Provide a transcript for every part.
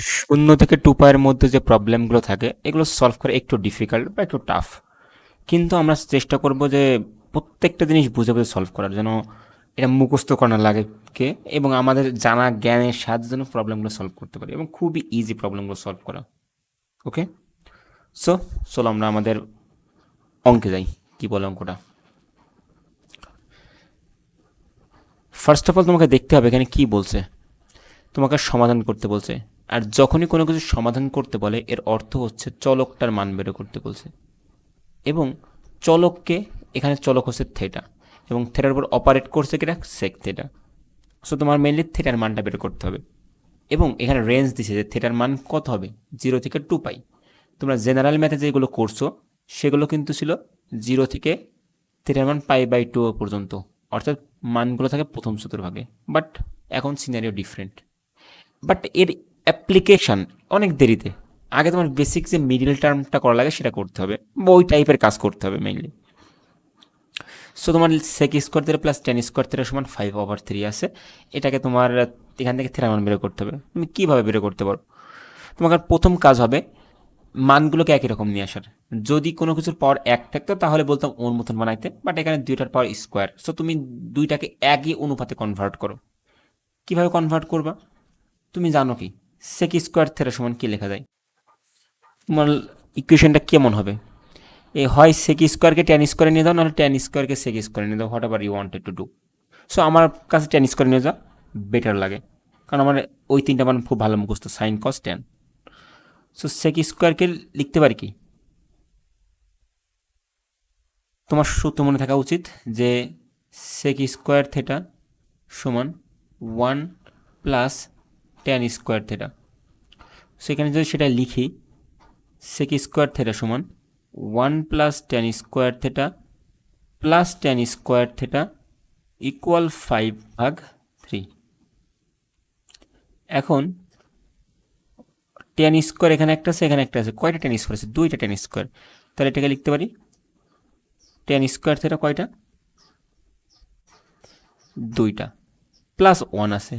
শূন্য থেকে টু পায়ের মধ্যে যে প্রবলেমগুলো থাকে, এগুলো সলভ করা একটু ডিফিকাল্ট বা একটু টাফ কিন্তু আমরা চেষ্টা করব যে প্রত্যেকটা জিনিস বুঝে বুঝে সলভ করার যেন এটা মুখস্থ করা লাগে কে এবং আমাদের জানা জ্ঞানের সাহায্যে যেন প্রবলেমগুলো সলভ করতে পারি এবং খুবই ইজি প্রবলেমগুলো সলভ করা। ওকে সো চলো আমরা আমাদের অঙ্কে যাই। কি বলে অঙ্কটা? ফার্স্ট অফ অল তোমাকে দেখতে হবে এখানে কি বলছে। তোমাকে সমাধান করতে বলছে। আর যখনই কোনো কিছু সমাধান করতে বলে, এর অর্থ হচ্ছে চলকটার মান বের করতে বলছে। এবং চলককে এখানে চলক হচ্ছে থেটা এবং থেটার উপর অপারেট করছে কিনা সেক থেটা সো তোমার মেনলি থেটার মানটা বের করতে হবে। এবং এখানে রেঞ্জ দিছে যে থেটার মান কত হবে? জিরো থেকে টু পাই তোমরা জেনারেল ম্যাথে যেগুলো করছ, সেগুলো কিন্তু ছিল জিরো থেকে থেটার মান পাই বাই টু পর্যন্ত। অর্থাৎ মানগুলো থাকে প্রথম চতুর্ভাগে। বাট এখন সিনারিও ডিফারেন্ট বাট এর অ্যাপ্লিকেশন অনেক দেরিতে। আগে তোমার বেসিক যে মিডিল টার্মটা করা লাগে সেটা করতে হবে। বা ওই টাইপের কাজ করতে হবে মেইনলি সো তোমার sec square three plus ten square three সমান ফাইভ ওভার থ্রি আছে। এটাকে তোমার, এখান থেকে থ্রামান বের করতে হবে। তুমি কীভাবে বের করতে পারো? তোমার প্রথম কাজ হবে মানগুলোকে একই রকম নিয়ে আসার। যদি কোনো কিছুর পাওয়ার এক থাকতো, তাহলে বলতাম ওর মতন বানাইতে। বাট এখানে দুইটার পাওয়ার স্কোয়ার সো তুমি দুইটাকে একই অনুপাতে কনভার্ট করো। কীভাবে কনভার্ট করবা? তুমি জানো কি? সেক স্কোয়ার থেরা সমান কী লেখা যায়? তোমার ইকুয়েশনটা কেমন হবে? এ হয় সেক স্কোয়ারকে টেন স্কোয়ারে নিয়ে দাও নাহলে টেন স্কোয়ারকে সেক স্কোয়ারে নিয়ে দাও whatever you wanted to do so আমার কাছে টেন স্কোয়ার নিয়ে যাও বেটার লাগে। কারণ আমার ওই তিনটা মান খুব ভালো মুখস্থ sine cos tan so sec স্কোয়ারকে লিখতে পারি কি? তোমার সূত্র মনে থাকা উচিত যে সেক স্কোয়ার থেটা সমান one plus tan square theta সেখানে যদি সেটা লিখি সেক স্কোয়ার থেটা সমান one plus tan square theta plus tan square theta equal five ভাগ থ্রি এখন টেন স্কোয়ার এখানে একটা আছে, এখানে একটা আছে। কয়টা টেন স্কোয়ার আছে? দুইটা টেন স্কোয়ার তাহলে এটাকে লিখতে পারি। টেন স্কোয়ার থেটা কয়টা? দুইটা। প্লাস ওয়ান আছে।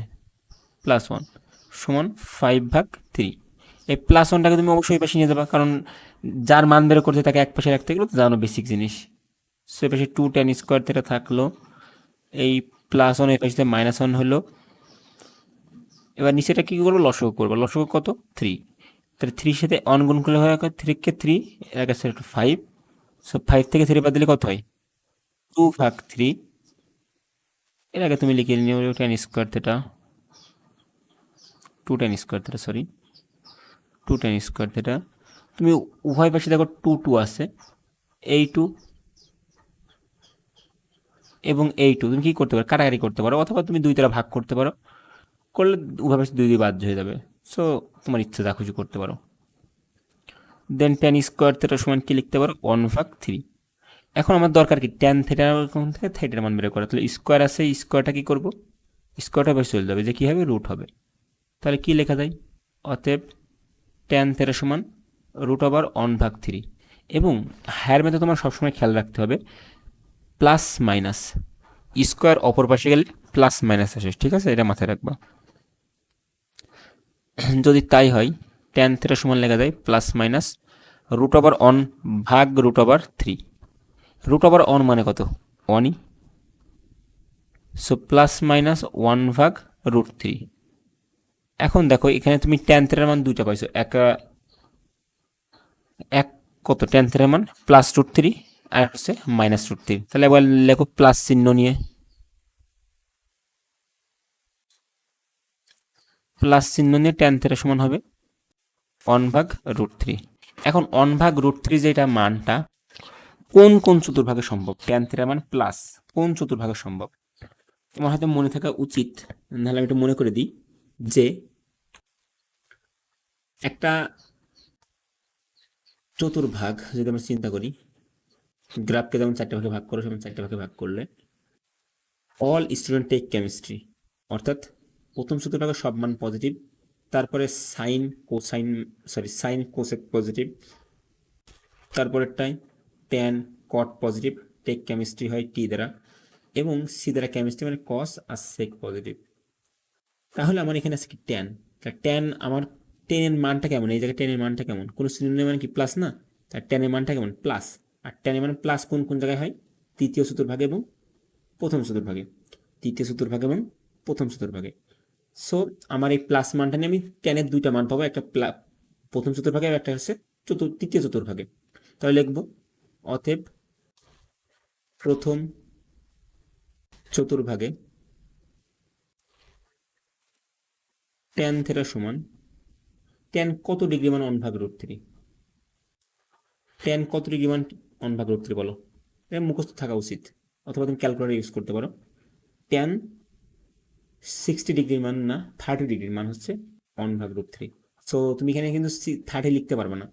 প্লাস ওয়ান সমান ফাইভ ভাগ থ্রি এই প্লাস ওয়ানটাকে তুমি অবশ্যই পাশে নিয়ে যাবা, কারণ যার মান বের করতে তাকে এক পাশে রাখতে গেলে তো জানো বেসিক জিনিস। সো এই পাশে টু টেন স্কোয়ার থেকে থাকল। এই প্লাস ওয়ান এই পাশে মাইনাস ওয়ান হলো। এবার নিচেটা কী করব? লসক করব। লসক কত? থ্রি তাহলে থ্রির সাথে অন গুণ করলে হয় থ্রি কে থ্রি একটু ফাইভ সো ফাইভ থেকে থ্রি বাদ দিলে কত হয়? টু ভাগ থ্রি এর আগে তুমি লিখে নিও tan square theta two tan square theta sorry two tan square theta তুমি উভয় পাশে দেখো টু টু আছে। এই টু এবং এই টু তুমি কী করতে পারো? কাটাকাটি করতে পারো অথবা তুমি দুই তারা ভাগ করতে পারো। করলে উভয় পাশে দুই দুই বাধ্য হয়ে যাবে। সো তোমার ইচ্ছা যা খুশি করতে পারো। দেন টেন স্কোয়ার থেটা সমান কী লিখতে পারো? ওয়ান ভাগ থ্রি এখন আমার দরকার কি? টেন থেটার থেকে? থেটার মান বের করা। তাহলে স্কোয়ার আছে স্কোয়ারটা কী করব? স্কোয়ারটা বেশ চলে যাবে যে কী হবে? রুট হবে। তাহলে কী লেখা যায়? অতএব টেন থেটা সমান রুট ওভার অন ভাগ থ্রি এবং হায়ার মেথে তোমার সবসময় খেয়াল রাখতে হবে। প্লাস মাইনাস স্কোয়ার অপর পাশে গেলে প্লাস মাইনাস আসে, ঠিক আছে? এটা মাথায় রাখবা। যদি তাই হয় টেন থেটা সমান লেখা যায় plus minus root over one ভাগ root over three root over one মানে কত? ওয়ানই সো প্লাস মাইনাস ওয়ান ভাগ রুট থ্রি এখন দেখো, এখানে তুমি টেন মান দুইটা পাইছো। এক এক কত? টেন মান প্লাস রুট থ্রি আর হচ্ছে মাইনাস রুট থ্রি তাহলে এবার লেখো প্লাস চিহ্ন নিয়ে। প্লাস চিহ্ন নিয়ে টেন সমান হবে অন ভাগ রুট থ্রি এখন অন ভাগ রুট থ্রি যেটা মানটা, কোন কোন চতুর্ভাগে সম্ভব? টেন থেটা মান প্লাস কোন চতুর্ভাগে সম্ভব? তোমার হয়তো মনে থাকা উচিত, নাহলে আমি একটু মনে করে দিই, যে একটা চতুর্ভাগ যদি আমরা চিন্তা করি, গ্রাফকে যেমন চারটে ভাগে ভাগ করো, সেমন চারটে ভাগে ভাগ করলে অল স্টুডেন্ট টেক কেমিস্ট্রি অর্থাৎ প্রথম চতুর্ভাগে সব মান পজিটিভ তারপরে sine cosine sorry sine cosec positive তারপরের তারপরেরটাই tan cot positive take chemistry হয় টি দ্বারা, এবং সি দ্বারা কেমিস্ট্রি মানে কস আর সেক পজিটিভ তাহলে আমার এখানে আছে কি ট্যান ট্যান আমার টেনের মানটা কেমন? এই জায়গায় টেনের মানটা কেমন? কোনো শ্রেণির মানে কি? প্লাস না? তার টেনের মানটা কেমন? প্লাস আর টেনের মানে প্লাস কোন কোন জায়গায় হয়? তৃতীয় চতুর্ভাগে এবং প্রথম চতুর্ভাগে। তৃতীয় চতুর্ভাগে এবং প্রথম চতুর্ভাগে। সো আমার এই প্লাস মানটা নিয়ে আমি টেনের দুইটা মান পাবো। একটা প্রথম চতুর্ভাগে আর একটা হচ্ছে চতুর তৃতীয় চতুর্ভাগে। তাহলে লিখব, অতএব প্রথম চতুর্ভাগে টেন থেটা সমান টেন কত ডিগ্রি মান অন ভাগ রুট থ্রি টেন কত ডিগ্রি মান অন ভাগ রুট থ্রি বলো। এটা মুখস্থ থাকা উচিত। অথবা তুমি ক্যালকুলেটার ইউজ করতে পারো। টেন সিক্সটি ডিগ্রির মান না থার্টি ডিগ্রির মান হচ্ছে অন ভাগ রুট থ্রি সো তুমি এখানে কিন্তু থার্টি লিখতে পারবে না।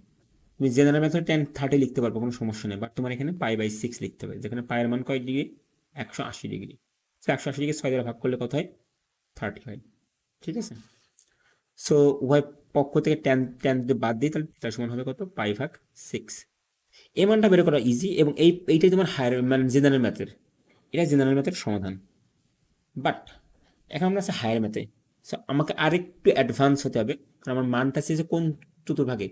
তুমি জেনারেল মেথড টেন থার্টি লিখতে পারব, কোনো সমস্যা নেই। বাট তোমার এখানে পাই বাই সিক্স লিখতে হবে। যেখানে পায়ের মান কয় ডিগ্রি একশো আশি ডিগ্রি সো একশো আশি ডিগ্রি ছয় দ্বারা ভাগ করলে কত হয়? থার্টি হয়। ঠিক আছে? সো উভয় পক্ষ থেকে টেন টেন যদি বাদ দিই, তাহলে তার সমান হবে কত? পাই ভাগ সিক্স এই মানটা বের করা ইজি এবং এই, এইটাই তোমার হায়ার মানে জেনারেল ম্যাথের এটা জেনারেল ম্যাথের সমাধান। বাট এখন আমরা আছে হায়ার ম্যাথে সো আমাকে আরেকটু অ্যাডভান্স হতে হবে, কারণ আমার মানটা চাইছে কোন চতুর্ভাগে?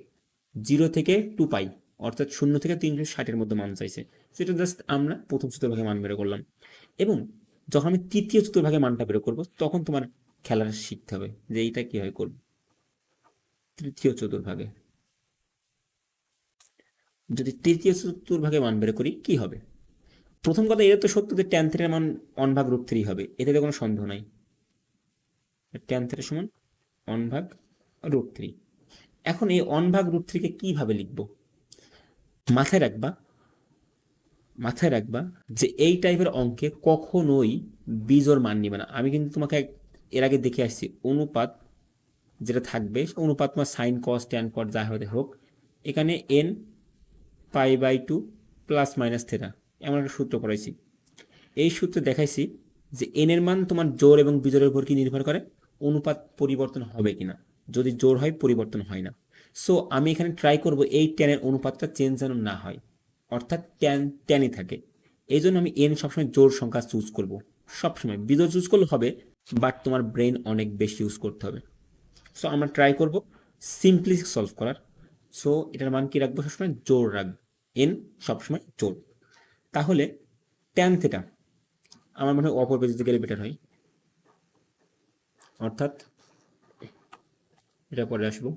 জিরো থেকে টু পাই অর্থাৎ শূন্য থেকে তিনশো ষাটের মধ্যে মান চাইছে। সেটা জাস্ট আমরা প্রথম চতুর্ভাগে মান বের করলাম। এবং যখন আমি তৃতীয় চতুর্ভাগে মানটা বের করব, তখন তোমার খেলাটা শিখতে হবে যে এইটা কীভাবে করব। তৃতীয় চতুর্ভাগে। যদি তৃতীয় চতুর্ভাগে মান বের করি, কি হবে? প্রথম কথা, এটা তো সত্য যে ট্যান থ্রির মান অন ভাগ রূপ থ্রি হবে। এতে তো কোনো সন্দেহ নাই। ট্যান থ্রি সমান অন ভাগ রুট থ্রি এখন এই অন ভাগ রুট থ্রিকে কীভাবে লিখব? মাথায় রাখবা মাথায় রাখবা যে এই টাইপের অঙ্কে কখনোই বীজোর মান নিবে না। আমি কিন্তু তোমাকে এর আগে দেখে আসছি, অনুপাত যেটা থাকবে অনুপাত তোমার সাইন কস ট্যান কট যা হতে হোক, এখানে n pi by two plus minus theta এমন একটা সূত্র করাইছি। এই সূত্রে দেখাইছি যে এন এর মান তোমার জোর এবং বিজোরের উপর কি নির্ভর করে, অনুপাত পরিবর্তন হবে কিনা, যদি জোর হয় পরিবর্তন হয় না। সো আমি এখানে ট্রাই করব এই ট্যানের অনুপাতটা চেঞ্জ যেন না হয়, অর্থাৎ ট্যান ট্যানই থাকে। এই জন্য আমি এন সবসময় জোর সংখ্যা চুজ করব। সবসময় বিজোর চুজ করলে হবে বাট তোমার ব্রেন অনেক বেশি ইউজ করতে হবে। সো আমরা ট্রাই করব সিম্পলি সলভ করার। সো এটার মান কি রাখব? সবসময় জোর রাখব এন সবসময় জোর। তাহলে ট্যান থেটা আমার মনে হয় অপর পেজে গেলে বেটার হয়। অর্থাৎ, এটা পরে আসব।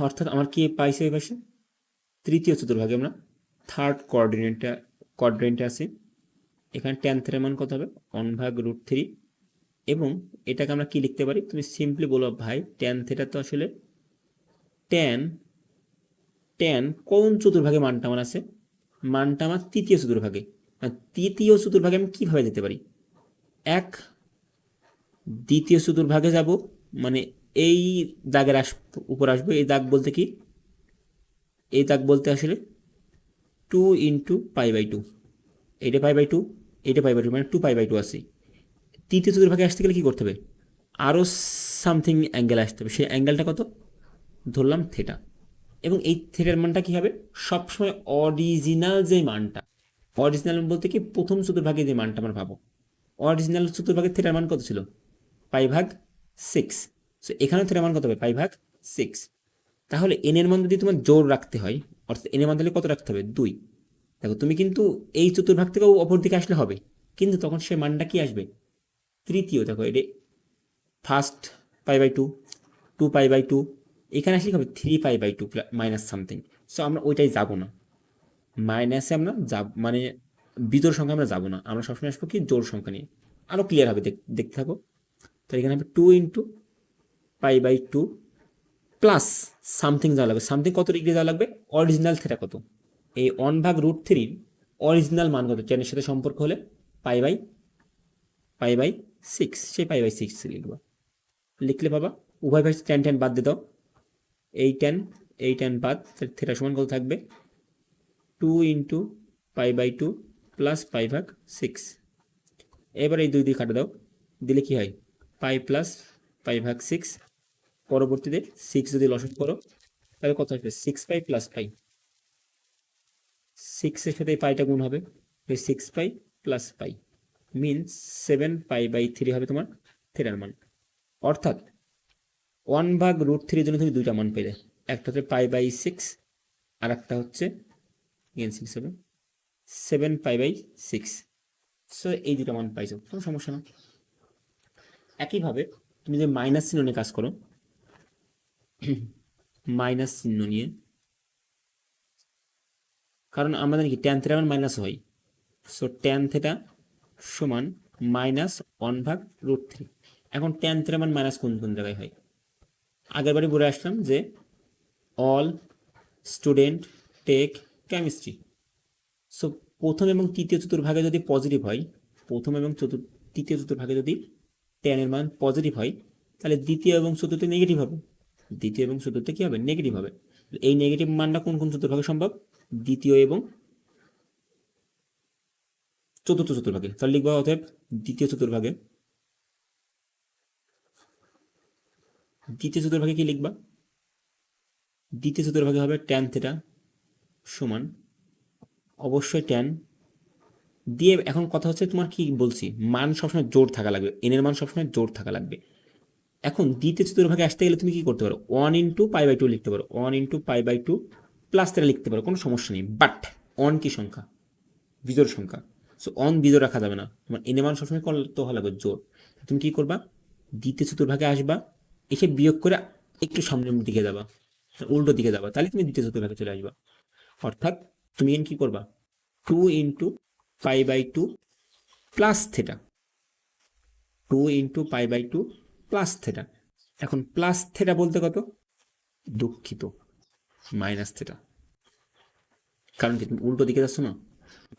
অর্থাৎ, আমার কি পাইছে এই পাশে? তৃতীয় চতুর্ভাগে আমরা থার্ড কোঅর্ডিনেটটা কোঅর্ডিনেটে আছে। এখানে ট্যান থেটার মান কত হবে? ওয়ান ভাগ রুট থ্রি এবং এটাকে আমরা কি লিখতে পারি? তুমি সিম্পলি বলো, ভাই ট্যান থেটা তো আসলে ট্যান ট্যান কোন চতুর্ভাগে মানটা আমার আছে? মানটা আমার তৃতীয় চতুর্ভাগে। তৃতীয় চতুর্ভাগে আমি কীভাবে যেতে পারি? এক, দ্বিতীয় চতুর্ভাগে যাব মানে এই দাগের আস, উপর আসব। এই দাগ বলতে কি? এই দাগ বলতে আসলে two into pi by two এইটা পাই বাই টু এইটা পাই বাই টু মানে টু পাই বাই টু আসি তৃতীয় চতুর্ভাগে আসতে গেলে কী করতে হবে? আরও সামথিং অ্যাঙ্গেল আসতে হবে। সেই অ্যাঙ্গেলটা কত? ধরলাম থেটা এবং এই থেটার মানটা কী হবে? সবসময় অরিজিনাল যে মানটা অরিজিনাল বলতে কি প্রথম চতুর্ভাগে যে মানটা আমরা পাবো। অরিজিনাল চতুর্ভাগের থেটার মান কত ছিল? পাই ভাগ সিক্স সো এখানেও থেটার মান কত হবে? পাই ভাগ সিক্স তাহলে এনের মান যদি তোমার জোর রাখতে হয়, অর্থাৎ এনের মান তাহলে কত রাখতে হবে? দুই। দেখো, তুমি কিন্তু এই চতুর্ভাগ থেকেও অপর দিকে আসলে হবে। কিন্তু তখন সে মানটা কি আসবে? তৃতীয়, দেখো, এটা first pi by two two pi by two এখানে আসলে হবে? Three pi by two minus something so আমরা ওইটাই যাব না। মাইনাসে আমরা যাব মানে বিজোর সংখ্যা আমরা যাব না। আমরা সবসময় আসব কি? জোর সংখ্যা নিয়ে। আরও ক্লিয়ার হবে, দেখ- দেখতে থাকো। তো এখানে হবে two into pi by two plus something যাওয়া লাগবে। সামথিং কত ডিগ্রি যাওয়া লাগবে? অরিজিনাল থেটা কত? এই ওয়ান ভাগ রুট থ্রির অরিজিনাল মান কত? টেনের সাথে সম্পর্ক হলে pi by pi by six সেই পাই বাই সিক্স লিখবা। লিখলে বাবা উভয় ভাই টেন টেন বাদ দিয়ে দাও। এই টেন এই টেন বাদ থেটা সমান কত থাকবে? Two into pi by two plus pi ভাগ সিক্স এবার এই দুই দুই কাটা দাও। দিলে কি হয়? পাই প্লাস পাই ভাগ সিক্স পরবর্তীতে সিক্স যদি লসক করো, তাহলে কত আসবে? সিক্স পাই প্লাস পাই সিক্সের সাথে পাইটা গুণ হবে six pi plus pi means seven pi by three হবে তোমার থ্রির মান। অর্থাৎ ওয়ান ভাগ রুট থ্রির জন্য তুমি দুইটা মান পেলে, একটা হচ্ছে পাই বাই সিক্স আর একটা হচ্ছে সিক্স হবে seven pi by six so এই দুটো মান পাইছো, কোনো সমস্যা না। একইভাবে তুমি যে মাইনাস চিহ্ন নিয়ে কাজ করো মাইনাস চিহ্ন নিয়ে কারণ জানি কি ট্যান থেটা মাইনাস হয়? সো ট্যান থেটা সমান মাইনাস ওয়ান ভাগ রুট থ্রি এখন ট্যান থেটা মানে মাইনাস কোন কোন জায়গায় হয়? আগের বারে বলে আসলাম যে all student take chemistry so প্রথম এবং তৃতীয় চতুর্ভাগে যদি পজিটিভ হয়, প্রথম এবং চতুর, তৃতীয় চতুর্ভাগে যদি টেনের মান পজিটিভ হয়, তাহলে দ্বিতীয় এবং চতুর্থ নেগেটিভ হবে। দ্বিতীয় এবং চতুর্থ কী হবে? নেগেটিভ হবে। এই নেগেটিভ মানটা কোন কোন চতুর্ভাগে সম্ভব? দ্বিতীয় এবং চতুর্থ চতুর্ভাগে। তাহলে লিখবা অতএব দ্বিতীয় চতুর্ভাগে। দ্বিতীয় চতুর্ভাগে কি লিখবা? দ্বিতীয় চতুর্ভাগে হবে ট্যান থেটা সমান, অবশ্যই ট্যান দিয়ে এখন কথা হচ্ছে তোমার কি বলছি? মান সবসময় জোর থাকা লাগবে। এনের মান সবসময় জোর থাকা লাগবে। এখন দ্বিতীয় চতুর্ভাগে আসতে গেলে তুমি কি করতে পারো? One into pi by two লিখতে পারো। One into pi by two plus তেরা লিখতে পারো, কোনো সমস্যা নেই বাট অন কি সংখ্যা? বিজোর সংখ্যা। সো অন বিজোর রাখা যাবে না। তোমার এনে মান সবসময় করতে হওয়া লাগবে জোর তুমি কি করবা? দ্বিতীয় চতুর্ভাগে আসবা, এসে বিয়োগ করে একটু সামনের দিকে যাবা উল্টো দিকে যাবা, তাহলে তুমি দ্বিতীয় চতুর্ভাগে চলে আসবা। অর্থাৎ তুমি এন কি করবা? Two into pi by two plus theta two into pi by two plus theta এখন প্লাস থেটা বলতে কত? দুঃখিত। Minus theta. কারণ কি, তুমি উল্টো দিকে যাচ্ছ না?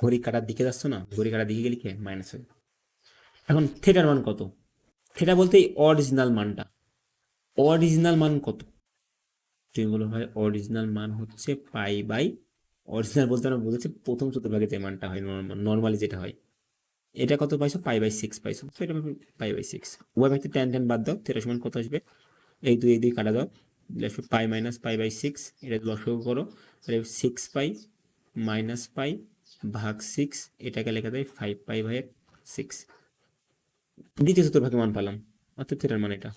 ঘড়ি কাটার দিকে যাচ্ছ না? ঘড়ি কাটার দিকে গেলে কি মাইনাস হবে এখন থেটার মান কত? থেটা বলতে এই অরিজিনাল মানটা। অরিজিনাল মান কত? তুমি বলো ভাই অরিজিনাল মান হচ্ছে পাই বাই অরিজিনাল বলতে আমরা বুঝেছি প্রথম চতুর্ভাগে যে মানটা হয় নর্মালি যেটা হয়। এটা কত পাইছো? পাই বাই সিক্স পাইছো। এটা পাই বাই সিক্স উভয় ভাইতে টেন টেন বাদ দাও। তেরো সমান কত আসবে? এই দুই এই দুই কাটা দাও। আসবে pi minus pi by six এটা লসও করো। তাহলে সিক্স পাই মাইনাস পাই ভাগ সিক্স এটাকে লেখা দেয় ফাইভ পাই ভাই সিক্স দ্বিতীয় চতুর্ভাগে মান পেলাম, অর্থাৎ থেটার মান এটা।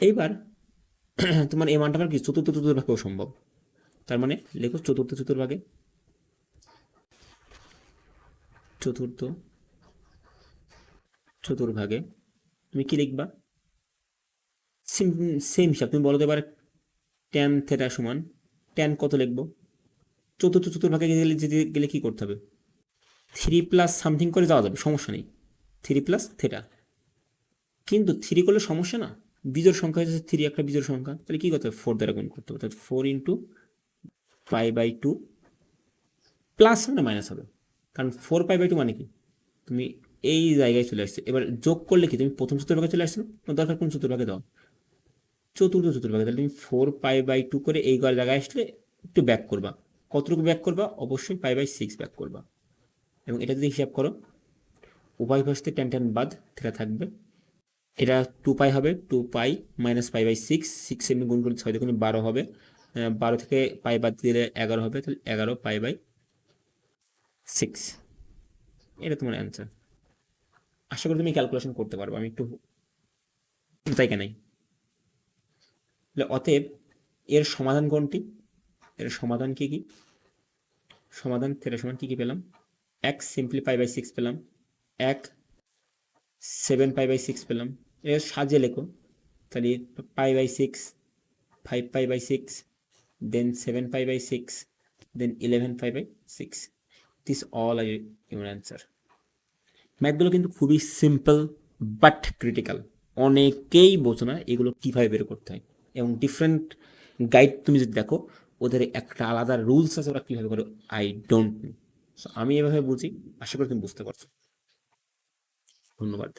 এইবার তোমার এই মানটা আবার কি? চতুর্থ চতুর্ভাগেও সম্ভব। তার মানে লেখো চতুর্থ চতুর্ভাগে চতুর্থ চতুর্ভাগে তুমি কি লিখবা? সেম সেম হিসাব, তুমি বলো তো এবার ট্যান থেটা সমান ট্যান কত লিখব? চতুর্থ, চতুর্ভাগে গেলে যেতে গেলে কী করতে হবে? থ্রি প্লাস সামথিং করে যাওয়া যাবে, সমস্যা নেই। থ্রি প্লাস থেটা কিন্তু থ্রি করলে সমস্যা না? বিজোর সংখ্যা হচ্ছে থ্রি একটা বিজোর সংখ্যা। তাহলে কী করতে হবে? ফোর দ্বারা গুণ করতে হবে। তাহলে four into pi by two plus মানে মাইনাস হবে। কারণ ফোর পাই বাই টু মানে কি? তুমি এই জায়গায় চলে আসছে। এবার যোগ করলে কি? তুমি প্রথম চতুর্ভাগে চলে আসছো না? দরকার কোন চতুর্ভাগে দাও। চতুর্থ চতুর্ভাগে তাহলে তুমি ফোর পাই বাই টু করে এই জায়গায় আসলে একটু ব্যাক করবা। কতটুকু ব্যাক করবা? অবশ্যই পাই বাই সিক্স ব্যাক করবা। এবং এটা যদি হিসাব করো, উভয় ভাষতে টেন টেন বাদ থেটা থাকবে। এটা টু পাই হবে two pi minus pi by six six এমনি গুণ করলে ছয় দেখুন বারো হবে। বারো থেকে পাই বাদ দিলে এগারো হবে, তাহলে এগারো পাই বাই সিক্স এটা তোমার অ্যান্সার আশা করি তুমি ক্যালকুলেশন করতে পারব, আমি একটু তাই কেনাই। অতএব এর সমাধান কোনটি? এর সমাধান কি কি? সমাধান থেটা সমান কি কি পেলাম? এক সিম্পলি পাই বাই সিক্স পেলাম। এক সেভেন পাই বাই সিক্স পেলাম। এর সাজিয়ে লেখো। তাহলে pi by six, five pi by six, then seven pi by six, then eleven pi by six. This all are your answer ম্যাথগুলো কিন্তু খুবই সিম্পল বাট ক্রিটিক্যাল অনেকেই বোঝো না এগুলো কীভাবে বের করতে হয়। এবং ডিফারেন্ট গাইড তুমি যদি দেখো, ওদের একটা আলাদা রুলস আছে ওরা কীভাবে করে আই ডোন্ট নো সো আমি এভাবে বুঝি, আশা করি তুমি বুঝতে পারছ। ধন্যবাদ।